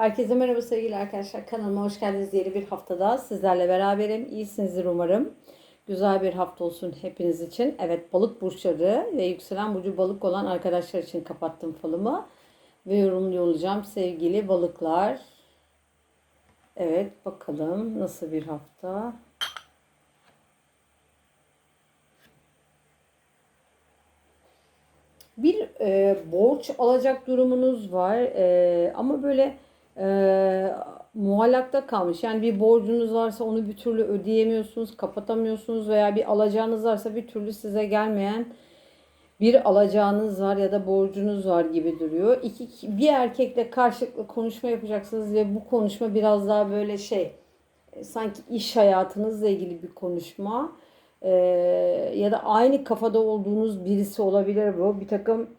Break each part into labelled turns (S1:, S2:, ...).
S1: Herkese merhaba sevgili arkadaşlar. Kanalıma hoş geldiniz. Yeni bir haftada sizlerle beraberim. İyisinizdir umarım. Güzel bir hafta olsun hepiniz için. Evet balık burçları ve yükselen burcu balık olan arkadaşlar için kapattım falımı. Ve yorumluyor olacağım sevgili balıklar. Evet bakalım nasıl bir hafta. bir e, borç alacak durumunuz var E, ama böyle e, muallakta kalmış. Yani bir borcunuz varsa onu bir türlü ödeyemiyorsunuz, kapatamıyorsunuz veya bir alacağınız varsa bir türlü size gelmeyen bir alacağınız var ya da borcunuz var gibi duruyor. İki, bir erkekle karşılıklı konuşma yapacaksınız ve bu konuşma biraz daha böyle şey sanki iş hayatınızla ilgili bir konuşma e, ya da aynı kafada olduğunuz birisi olabilir bu. Bir takım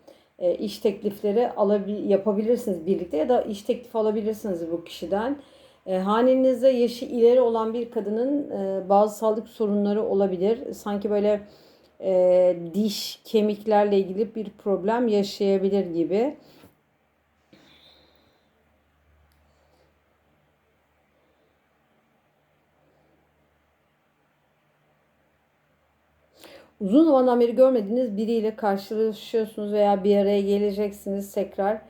S1: iş teklifleri alabil, yapabilirsiniz birlikte ya da iş teklifi alabilirsiniz bu kişiden. E, hanenizde yaşı ileri olan bir kadının e, bazı sağlık sorunları olabilir. Sanki böyle e, diş, kemiklerle ilgili bir problem yaşayabilir gibi. Uzun zamandan beri görmediğiniz biriyle karşılaşıyorsunuz veya bir araya geleceksiniz tekrar.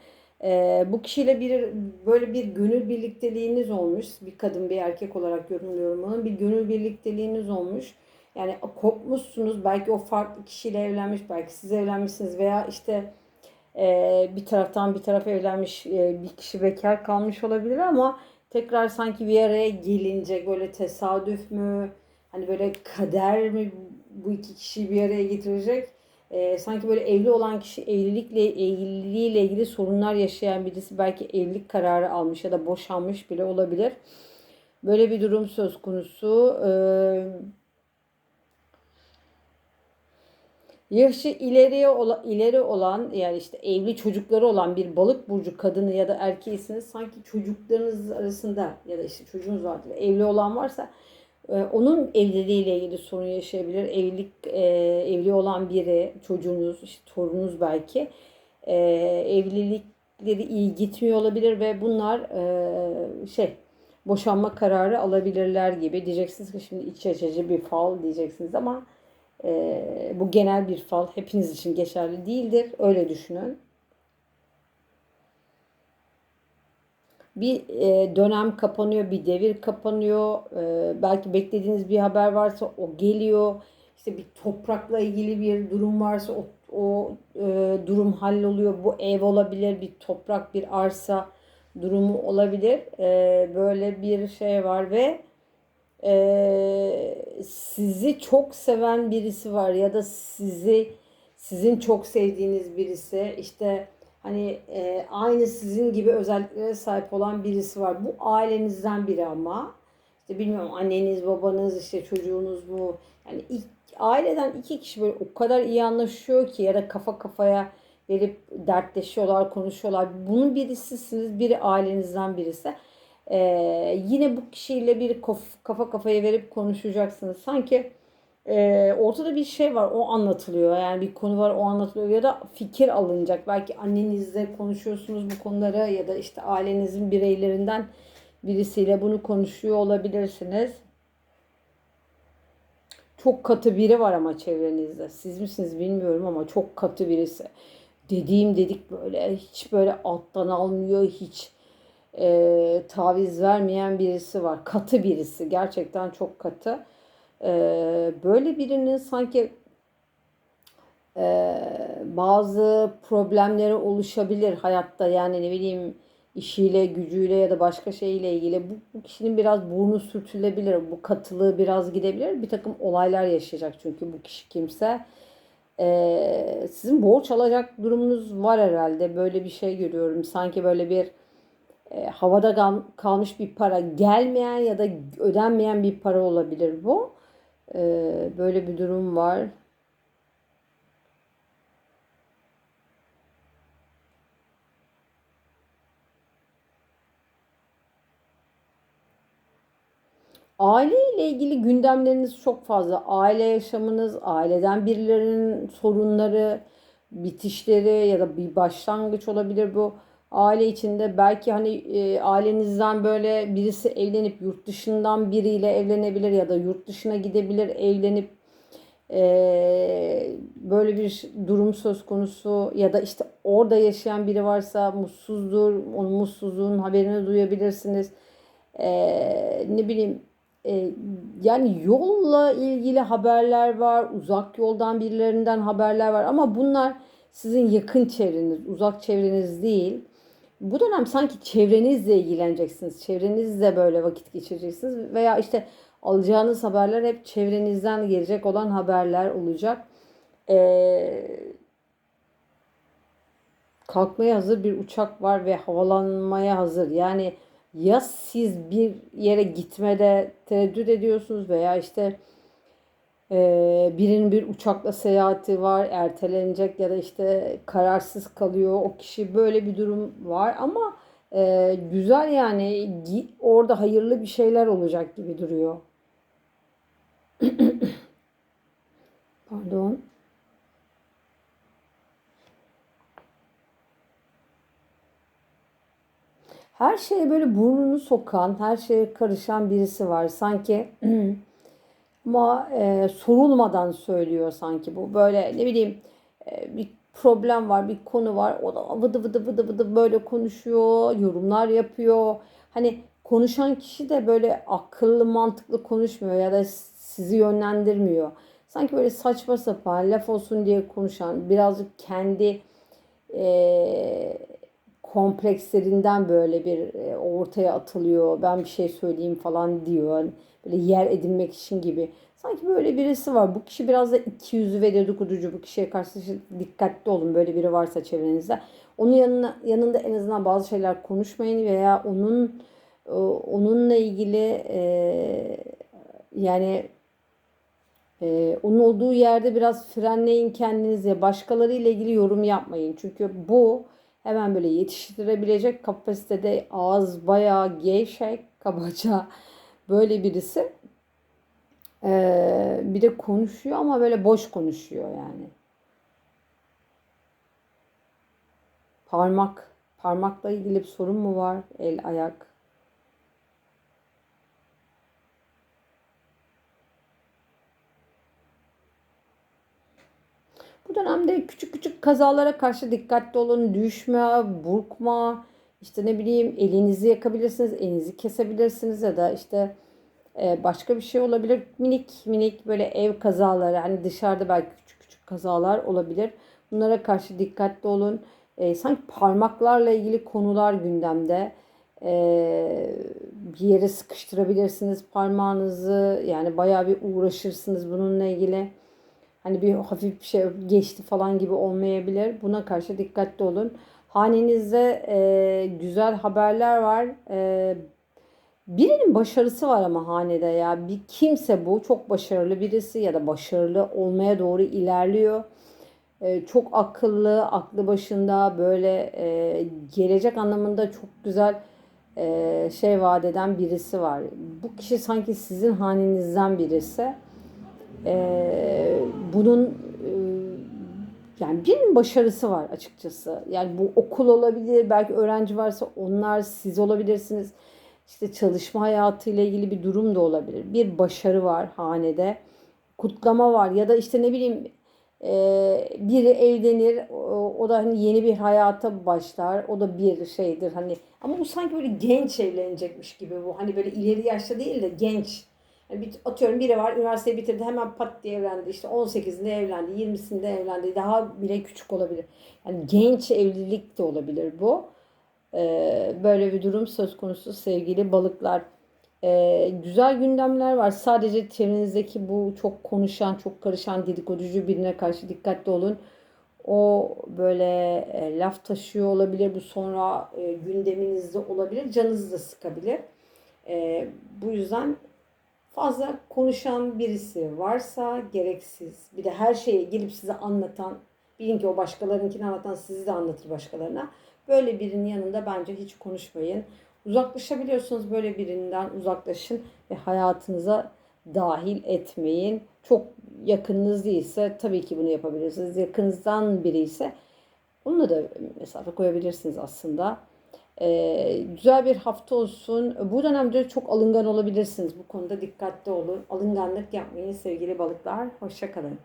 S1: Ee, bu kişiyle bir böyle bir gönül birlikteliğiniz olmuş. Bir kadın bir erkek olarak yorumluyorum onu. Bir gönül birlikteliğiniz olmuş. Yani kopmuşsunuz. Belki o farklı kişiyle evlenmiş. Belki siz evlenmişsiniz veya işte e, bir taraftan bir taraf evlenmiş e, bir kişi bekar kalmış olabilir ama tekrar sanki bir araya gelince böyle tesadüf mü hani böyle kader mi bu iki kişiyi bir araya getirecek. E, sanki böyle evli olan kişi evlilikle evliliğiyle ilgili sorunlar yaşayan birisi belki evlilik kararı almış ya da boşanmış bile olabilir. Böyle bir durum söz konusu. Ee, yaşı ileriye ola, ileri olan yani işte evli çocukları olan bir balık burcu kadını ya da erkeğisiniz sanki çocuklarınız arasında ya da işte çocuğunuz vardır evli olan varsa onun evliliğiyle ilgili sorun yaşayabilir. Evlilik e, evli olan biri, çocuğunuz, işte torununuz belki e, evlilikleri iyi gitmiyor olabilir ve bunlar e, şey boşanma kararı alabilirler gibi. Diyeceksiniz ki şimdi iç açıcı bir fal diyeceksiniz ama bu genel bir fal hepiniz için geçerli değildir. Öyle düşünün. Bir e, dönem kapanıyor, bir devir kapanıyor. E, belki beklediğiniz bir haber varsa o geliyor. İşte bir toprakla ilgili bir durum varsa o, o e, durum halloluyor. Bu ev olabilir, bir toprak, bir arsa durumu olabilir. Böyle bir şey var ve sizi çok seven birisi var ya da sizi sizin çok sevdiğiniz birisi işte hani e, aynı sizin gibi özelliklere sahip olan birisi var. Bu ailenizden biri ama işte bilmiyorum anneniz, babanız, işte çocuğunuz mu? Yani ilk, aileden iki kişi böyle o kadar iyi anlaşıyor ki ya da kafa kafaya verip dertleşiyorlar, konuşuyorlar. Bunun birisisiniz, biri ailenizden birisi. Ee, yine bu kişiyle bir kafa kafaya verip konuşacaksınız. Sanki e, ortada bir şey var o anlatılıyor yani bir konu var o anlatılıyor ya da fikir alınacak belki annenizle konuşuyorsunuz bu konuları ya da işte ailenizin bireylerinden birisiyle bunu konuşuyor olabilirsiniz. Çok katı biri var ama çevrenizde. Siz misiniz bilmiyorum ama çok katı birisi. Dediğim dedik böyle hiç böyle alttan almıyor hiç e, taviz vermeyen birisi var. Katı birisi gerçekten çok katı. Ee, böyle birinin sanki e, bazı problemleri oluşabilir hayatta yani ne bileyim işiyle, gücüyle ya da başka şeyle ilgili bu, bu kişinin biraz burnu sürtülebilir, bu katılığı biraz gidebilir. Bir takım olaylar yaşayacak çünkü bu kişi kimse. Ee, sizin borç alacak durumunuz var herhalde. Böyle bir şey görüyorum. Sanki böyle bir e, havada kal, kalmış bir para gelmeyen ya da ödenmeyen bir para olabilir bu. Ee, böyle bir durum var. Aile ile ilgili gündemleriniz çok fazla. Aile yaşamınız, aileden birilerinin sorunları, bitişleri ya da bir başlangıç olabilir bu. Aile içinde belki hani e, ailenizden böyle birisi evlenip yurt dışından biriyle evlenebilir ya da yurt dışına gidebilir evlenip e, böyle bir durum söz konusu ya da işte orada yaşayan biri varsa mutsuzdur. Onun mutsuzluğun haberini duyabilirsiniz. E, ne bileyim e, yani yolla ilgili haberler var. Uzak yoldan birilerinden haberler var ama bunlar sizin yakın çevreniz, uzak çevreniz değil. Bu dönem sanki çevrenizle ilgileneceksiniz. Çevrenizle böyle vakit geçireceksiniz veya işte alacağınız haberler hep çevrenizden gelecek olan haberler olacak. Ee, kalkmaya hazır bir uçak var ve havalanmaya hazır. Yani ya siz bir yere gitmede tereddüt ediyorsunuz veya işte e, birinin bir uçakla seyahati var, ertelenecek ya da işte kararsız kalıyor. O kişi böyle bir durum var ama e, güzel yani orada hayırlı bir şeyler olacak gibi duruyor. Pardon. Her şeye böyle burnunu sokan, her şeye karışan birisi var. Sanki ama e, sorulmadan söylüyor sanki bu. Böyle ne bileyim e, bir problem var, bir konu var. O da vıdı vıdı vıdı vıdı böyle konuşuyor, yorumlar yapıyor. Hani konuşan kişi de böyle akıllı mantıklı konuşmuyor ya da sizi yönlendirmiyor. Sanki böyle saçma sapan laf olsun diye konuşan birazcık kendi e, komplekslerinden böyle bir e, ortaya atılıyor. Ben bir şey söyleyeyim falan diyor. Böyle yer edinmek için gibi. Sanki böyle birisi var. Bu kişi biraz da iki yüzü ve dedikoducu. Bu kişiye karşı dikkatli olun. Böyle biri varsa çevrenizde. Onun yanına, yanında en azından bazı şeyler konuşmayın veya onun e, onunla ilgili e, yani ee, onun olduğu yerde biraz frenleyin kendinizi. Başkalarıyla ilgili yorum yapmayın. Çünkü bu hemen böyle yetiştirebilecek kapasitede ağız bayağı gevşek, kabaca böyle birisi. Ee, bir de konuşuyor ama böyle boş konuşuyor yani. Parmak, parmakla ilgili bir sorun mu var? El, ayak. Bu dönemde küçük küçük kazalara karşı dikkatli olun. Düşme, burkma, işte ne bileyim elinizi yakabilirsiniz, elinizi kesebilirsiniz ya da işte e, başka bir şey olabilir. Minik minik böyle ev kazaları hani dışarıda belki küçük küçük kazalar olabilir. Bunlara karşı dikkatli olun. E, sanki parmaklarla ilgili konular gündemde. E, bir yere sıkıştırabilirsiniz parmağınızı. Yani bayağı bir uğraşırsınız bununla ilgili hani bir hafif bir şey geçti falan gibi olmayabilir. Buna karşı dikkatli olun. Hanenizde e, güzel haberler var. E, birinin başarısı var ama hanede ya. Bir kimse bu çok başarılı birisi ya da başarılı olmaya doğru ilerliyor. E, çok akıllı, aklı başında böyle e, gelecek anlamında çok güzel e, şey vaat eden birisi var. Bu kişi sanki sizin hanenizden birisi bunun e, yani bir başarısı var açıkçası. Yani bu okul olabilir, belki öğrenci varsa onlar siz olabilirsiniz. İşte çalışma hayatıyla ilgili bir durum da olabilir. Bir başarı var hanede. Kutlama var ya da işte ne bileyim e, biri evlenir o, da hani yeni bir hayata başlar. O da bir şeydir hani ama bu sanki böyle genç evlenecekmiş gibi bu. Hani böyle ileri yaşta değil de genç bir, atıyorum biri var üniversiteyi bitirdi hemen pat diye evlendi. İşte 18'inde evlendi, 20'sinde evlendi. Daha bile küçük olabilir. Yani genç evlilik de olabilir bu. Ee, böyle bir durum söz konusu sevgili balıklar. Ee, güzel gündemler var. Sadece çevrenizdeki bu çok konuşan, çok karışan dedikoducu birine karşı dikkatli olun. O böyle e, laf taşıyor olabilir. Bu sonra e, gündeminizde olabilir. Canınızı da sıkabilir. E, bu yüzden fazla konuşan birisi varsa gereksiz bir de her şeyi gelip size anlatan bilin ki o başkalarınkini anlatan sizi de anlatır başkalarına. Böyle birinin yanında bence hiç konuşmayın. Uzaklaşabiliyorsunuz böyle birinden uzaklaşın ve hayatınıza dahil etmeyin. Çok yakınınız değilse tabii ki bunu yapabilirsiniz. Yakınızdan biri ise onunla da mesafe koyabilirsiniz aslında. Ee, güzel bir hafta olsun. Bu dönemde çok alıngan olabilirsiniz. Bu konuda dikkatli olun. Alınganlık yapmayın sevgili balıklar. Hoşçakalın.